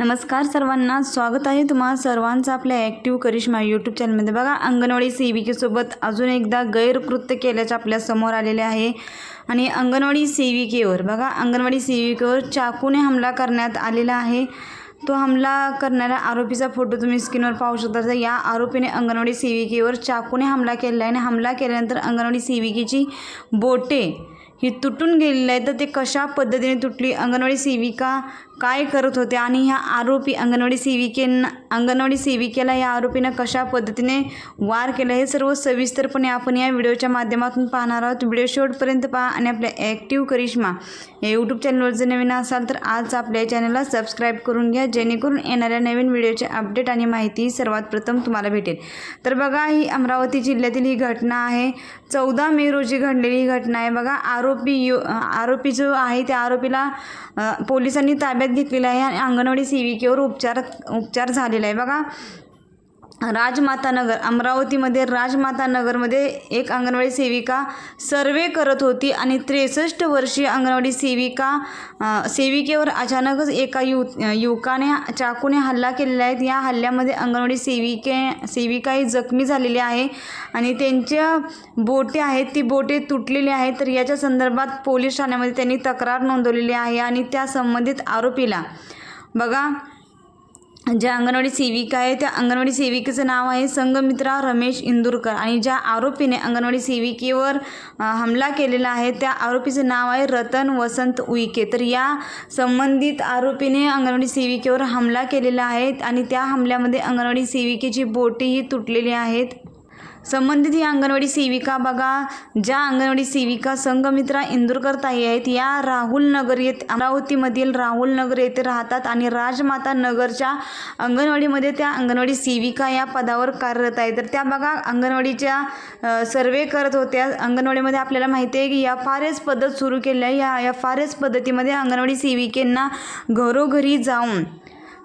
नमस्कार सर्वांना. स्वागत आहे तुम्हा सर्वांचं आपल्या ॲक्टिव्ह करिश्मा यूट्यूब चॅनलमध्ये बघा अंगणवाडी सेविकेसोबत अजून एकदा गैरकृत्य केल्याचं आपल्यासमोर आलेले आहे. आणि अंगणवाडी सेविकेवर बघा अंगणवाडी सेविकेवर चाकूने हमला करण्यात आलेला आहे. तो हमला करणाऱ्या आरोपीचा फोटो तुम्ही स्क्रीनवर पाहू शकता. तर या आरोपीने अंगणवाडी सेविकेवर चाकूने हमला केलेला आहे. आणि हमला केल्यानंतर अंगणवाडी सेविकेची बोटे ही तुटून गेलेली आहे तर ते कशा पद्धतीने तुटली? अंगणवाडी सेविका काय करत होते आणि ह्या आरोपी अंगणवाडी सेविकेंना अंगणवाडी सेविकेला या आरोपीनं कशा पद्धतीने वार केला हे सर्व सविस्तरपणे आपण या व्हिडिओच्या माध्यमातून पाहणार आहोत. व्हिडिओ शेवटपर्यंत पहा आणि आपल्या ॲक्टिव्ह करिश्मा या यूट्यूब चॅनलवर जर नवीन असाल तर आज आपल्या चॅनलला सबस्क्राईब करून घ्या जेणेकरून येणाऱ्या नवीन व्हिडिओचे अपडेट आणि माहिती सर्वात प्रथम तुम्हाला भेटेल. तर बघा ही अमरावती जिल्ह्यातील ही घटना आहे. चौदा मे रोजी घडलेली ही घटना आहे. बघा आरोपी यु आरोपी जो आहे त्या आरोपीला पोलिसांनी ताब्यात घेतलेला आहे आणि अंगणवाडी सेविकेवर उपचार उपचार झालेला आहे. बघा राजमातानगर अमरावतीमध्ये राजमातानगरमध्ये एक अंगणवाडी सेविका सर्वे करत होती आणि त्रेसष्ट वर्षीय अंगणवाडी सेविका सेविकेवर अचानकच एका यु युवकाने चाकूने हल्ला केलेला आहे. या हल्ल्यामध्ये अंगणवाडी सेविके सेविकाही जखमी झालेली आहे आणि त्यांच्या बोटे आहेत ती बोटे तुटलेली आहेत. तर याच्या संदर्भात पोलीस ठाण्यामध्ये त्यांनी तक्रार नोंदवलेली आहे आणि त्या संबंधित आरोपीला बघा ज्या अंगणवाडी सेविका आहे त्या अंगणवाडी सेविकेचं नाव आहे संगमित्रा रमेश इंदुरकर. आणि ज्या आरोपीने अंगणवाडी सेविकेवर हमला केलेला आहे त्या आरोपीचं नाव आहे रतन वसंत उईके. तर या संबंधित आरोपीने अंगणवाडी सेविकेवर हमला केलेला आहे आणि त्या हमल्यामध्ये अंगणवाडी सेविकेची बोटीही तुटलेली आहेत. संबंधित ही अंगणवाडी सेविका बघा ज्या अंगणवाडी सेविका संघमित्रा इंदूरकर ताई आहेत या राहुल नगर येथे अमरावतीमधील राहुल नगर येथे राहतात आणि राजमाता नगरच्या अंगणवाडीमध्ये त्या अंगणवाडी सेविका या पदावर कार्यरत आहे तर त्या बघा अंगणवाडीच्या सर्वे करत होत्या. अंगणवाडीमध्ये आपल्याला माहिती आहे की या फारच एस पद्धत सुरू केली आहे. या एफ आर एस पद्धतीमध्ये अंगणवाडी सेविकेंना घरोघरी जाऊन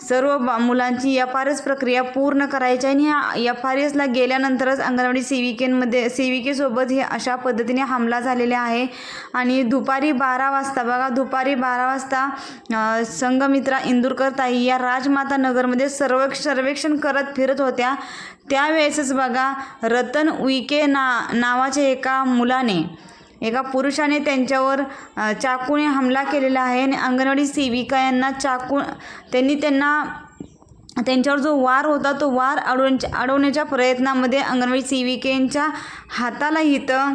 सर्व बा मुलांची एफ आर एस प्रक्रिया पूर्ण करायची आणि ह्या एफ आर एसला गेल्यानंतरच अंगणवाडी सेविकेमध्ये सेविकेसोबत हे अशा पद्धतीने हमला झालेला आहे. आणि दुपारी बारा वाजता बघा दुपारी बारा वाजता संगमित्रा संघमित्रा ताई या राजमाता नगरमध्ये सर्व सर्वेक्षण करत फिरत होत्या. त्यावेळेसच बघा रतन उईके ना नावाच्या एका मुलाने एका पुरुषाने त्यांच्यावर चाकूने हमला केलेला आहे आणि अंगणवाडी सेविका यांना चाकू त्यांनी त्यांना त्यांच्यावर जो वार होता तो वार अडवण्याच्या अडवण्याच्या प्रयत्नामध्ये अंगणवाडी सेविकेंच्या हाताला इथं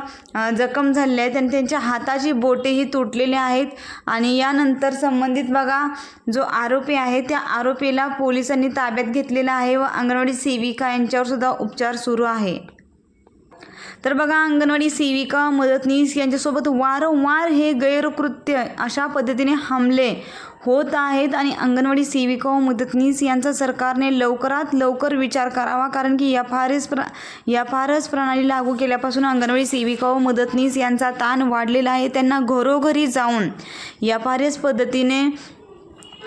जखम झालेली आहे. आणि त्यांच्या हाताची बोटेही तुटलेली आहेत आणि यानंतर संबंधित बघा जो आरोपी आहे त्या आरोपीला पोलिसांनी ताब्यात घेतलेला आहे व अंगणवाडी सेविका यांच्यावरसुद्धा उपचार सुरू आहे. तर बघा अंगणवाडी सेविका मदतनीस यांच्यासोबत वारंवार हे गैरकृत्य अशा पद्धतीने हमले होत आहेत आणि अंगणवाडी सेविका व मदतनीस यांचा सरकारने लवकरात लवकर विचार करावा कारण की एफ आर एस प्र एफ आर एस प्रणाली लागू केल्यापासून अंगणवाडी सेविका व मदतनीस यांचा ताण वाढलेला आहे. त्यांना घरोघरी जाऊन एफ आर एस पद्धतीने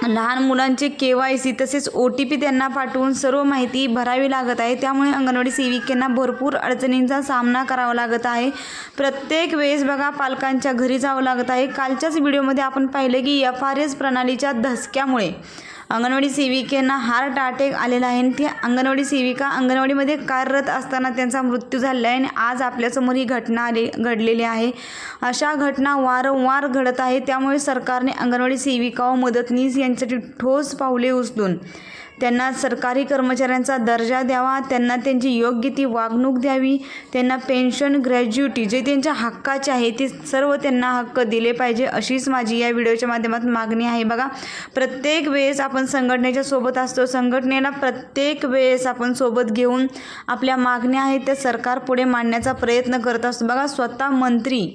लहान मुलांचे के वाय सी तसेच ओ टी पी त्यांना पाठवून सर्व माहिती भरावी लागत आहे. त्यामुळे अंगणवाडी सेविकांना भरपूर अडचणींचा सामना करावा लागत आहे. प्रत्येक वेळेस बघा पालकांच्या घरी जावं लागत आहे. कालच्याच व्हिडिओमध्ये आपण पाहिलं की एफ आर एस प्रणालीच्या धसक्यामुळे अंगणवाडी सेविकेंना हार्ट अटॅक आलेला आहे आणि ती अंगणवाडी सेविका अंगणवाडीमध्ये कार्यरत असताना त्यांचा मृत्यू झालेला आहे आणि आज आपल्यासमोर ही घटना आली घडलेली आहे. अशा घटना वारंवार घडत आहे. त्यामुळे सरकारने अंगणवाडी सेविका व मदतनीस यांच्यासाठी ठोस पावले उचलून त्यांना सरकारी कर्मचाऱ्यांचा दर्जा द्यावा त्यांना त्यांची योग्य ती वागणूक द्यावी त्यांना पेन्शन ग्रॅज्युटी जे त्यांच्या हक्काचे आहे ते सर्व त्यांना हक्क दिले पाहिजे अशीच माझी या व्हिडिओच्या माध्यमातून मागणी आहे. बघा प्रत्येक वेळेस आपण संघटनेच्या सोबत असतो. संघटनेला प्रत्येक वेळेस आपण सोबत घेऊन आपल्या मागण्या आहेत त्या सरकार पुढे मांडण्याचा प्रयत्न करत असतो. बघा स्वतः मंत्री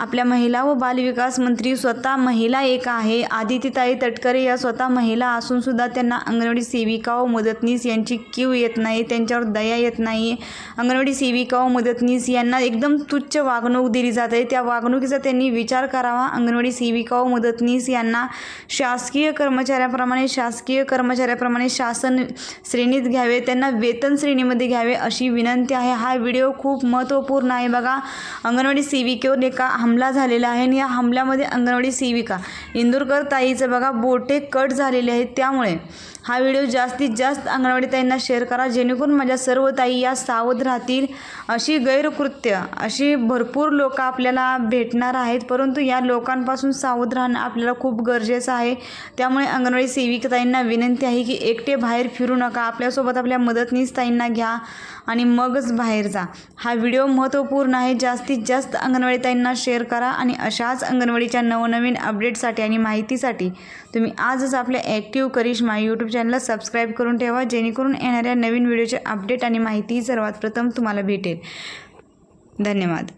आपल्या महिला व बालविकास मंत्री स्वतः महिला एक आहे. आदितीताई तटकरे या स्वतः महिला असून सुद्धा त्यांना अंगणवाडी सेविका व मदतनीस यांची क्यू येत नाही त्यांच्यावर दया येत नाही. अंगणवाडी सेविका व मदतनीस यांना एकदम तुच्छ वागणूक दिली जाते. त्या वागणुकीचा त्यांनी विचार करावा. अंगणवाडी सेविका व मदतनीस यांना शासकीय कर्मचाऱ्याप्रमाणे शासकीय कर्मचाऱ्याप्रमाणे शासन श्रेणीत घ्यावे त्यांना वेतन श्रेणीमध्ये घ्यावे अशी विनंती आहे. हा व्हिडिओ खूप महत्त्वपूर्ण आहे. बघा अंगणवाडी सेविकेवर एका हमला झालेला आहे आणि या हमल्यामध्ये अंगणवाडी सेविका इंदूरकर ताईचं बघा बोटे कट झालेले आहेत. त्यामुळे हा व्हिडिओ जास्तीत जास्त अंगणवाडी ताईंना शेअर करा. जेणेकरून माझ्या सर्व ताई या सावध राहतील. अशी गैरकृत्य अशी भरपूर लोक आपल्याला भेटणार आहेत. परंतु या लोकांपासून सावध राहणं आपल्याला खूप गरजेचं आहे. त्यामुळे अंगणवाडी सेविकाताईंना विनंती आहे की एकटे बाहेर फिरू नका. आपल्यासोबत आपल्या मदतनीस ताईंना घ्या आणि मगच बाहेर जा. हा व्हिडिओ महत्त्वपूर्ण आहे. जास्तीत जास्त अंगणवाडी ताईंना शेअर करा आणि अशाच अंगणवाडीच्या नवनवीन अपडेटसाठी आणि माहितीसाठी तुम्ही आजच आपल्या ॲक्टिव्ह करिश्मा यूट्यूब चॅनलला सबस्क्राईब करून ठेवा जेणेकरून येणाऱ्या नवीन व्हिडिओचे अपडेट आणि माहिती सर्वात प्रथम तुम्हाला भेटेल. धन्यवाद.